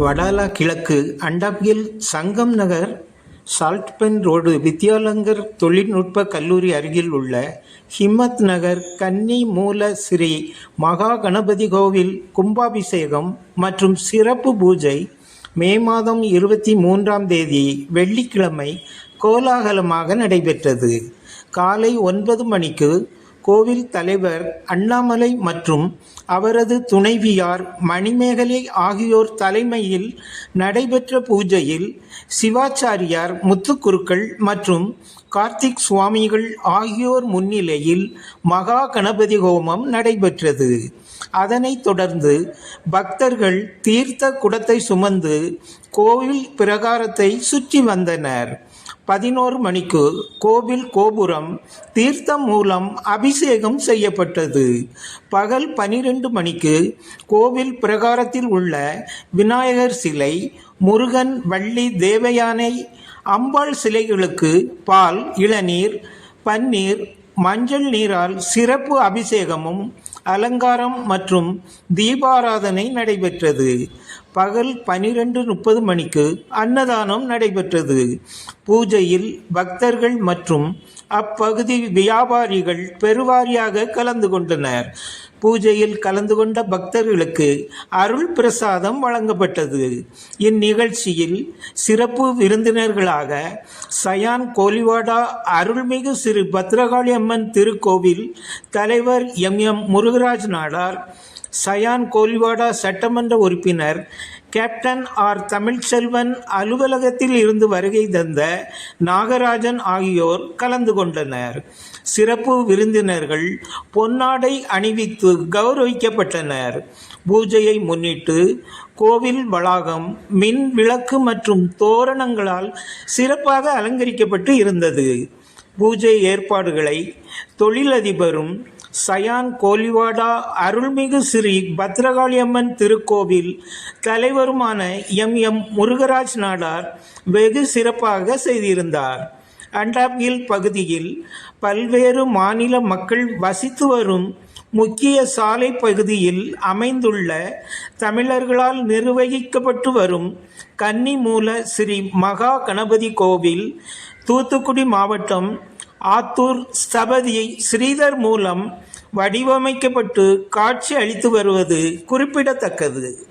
வடாலா கிழக்கு அண்டாப்பில் சங்கம் நகர் சால்ட்பென் ரோடு வித்யாலங்கர் தொழில்நுட்ப கல்லூரி அருகில் உள்ள ஹிம்மத் நகர் கன்னி மூல ஸ்ரீ மகா கணபதி கோவில் கும்பாபிஷேகம் மற்றும் சிறப்பு பூஜை மே மாதம் இருபத்தி மூன்றாம் தேதி வெள்ளிக்கிழமை கோலாகலமாக நடைபெற்றது. காலை ஒன்பது மணிக்கு கோவில் தலைவர் அண்ணாமலை மற்றும் அவரது துணைவியார் மணிமேகலை ஆகியோர் தலைமையில் நடைபெற்ற பூஜையில் சிவாச்சாரியார் முத்துக்குருக்கள் மற்றும் கார்த்திக் சுவாமிகள் ஆகியோர் முன்னிலையில் மகா கணபதி ஹோமம் நடைபெற்றது. அதனைத் தொடர்ந்து பக்தர்கள் தீர்த்த குடத்தை சுமந்து கோவில் பிரகாரத்தை சுற்றி வந்தனர். பதினோரு மணிக்கு கோவில் கோபுரம் தீர்த்தம் மூலம் அபிஷேகம் செய்யப்பட்டது. பகல் பனிரெண்டு மணிக்கு கோவில் பிரகாரத்தில் உள்ள விநாயகர் சிலை முருகன் வள்ளி தேவயானை அம்பாள் சிலைகளுக்கு பால் இளநீர் பன்னீர் மஞ்சள் நீரால் சிறப்பு அபிஷேகமும் அலங்காரம் மற்றும் தீபாராதனை நடைபெற்றது. பகல் பனிரெண்டு முப்பது மணிக்கு அன்னதானம் நடைபெற்றது. பூஜையில் பக்தர்கள் மற்றும் அப்பகுதி வியாபாரிகள் பெருவாரியாக கலந்து கொண்டனர். பூஜையில் கலந்து கொண்ட பக்தர்களுக்கு அருள் பிரசாதம் வழங்கப்பட்டது. இந்நிகழ்ச்சியில் சிறப்பு விருந்தினர்களாக சயான் கோலிவாடா அருள்மிகு ஸ்ரீ பத்ரகாளி அம்மன் திருக்கோவில் தலைவர் எம். எம். முருகராஜ் நாடார் சயான் கோலிவாடா சட்டமன்ற உறுப்பினர் கேப்டன் ஆர். தமிழ்ச்செல்வன் அலுவலகத்தில் இருந்து வருகை தந்த நாகராஜன் ஆகியோர் கலந்து கொண்டனர். சிறப்பு விருந்தினர்கள் பொன்னாடை அணிவித்து கௌரவிக்கப்பட்டனர். பூஜையை முன்னிட்டு கோவில் வளாகம் மின் விளக்கு மற்றும் தோரணங்களால் சிறப்பாக அலங்கரிக்கப்பட்டு இருந்தது. பூஜை ஏற்பாடுகளை தொழிலதிபரும் சயான் கோலிவாடா அருள்மிகு ஸ்ரீ பத்ரகாளியம்மன் திருக்கோவில் தலைவருமான எம். எம். முருகராஜ் நாடார் வெகு சிறப்பாக செய்திருந்தார். அண்டாபில் பகுதியில் பல்வேறு மாநில மக்கள் வசித்து வரும் முக்கிய சாலை பகுதியில் அமைந்துள்ள தமிழர்களால் நிர்வகிக்கப்பட்டு வரும் கன்னிமூல ஸ்ரீ மகா கணபதி கோவில் தூத்துக்குடி மாவட்டம் ஆத்தூர் ஸ்தபதியை ஸ்ரீதர் மூலம் வடிவமைக்கப்பட்டு காட்சி அளித்து வருவது குறிப்பிடத்தக்கது.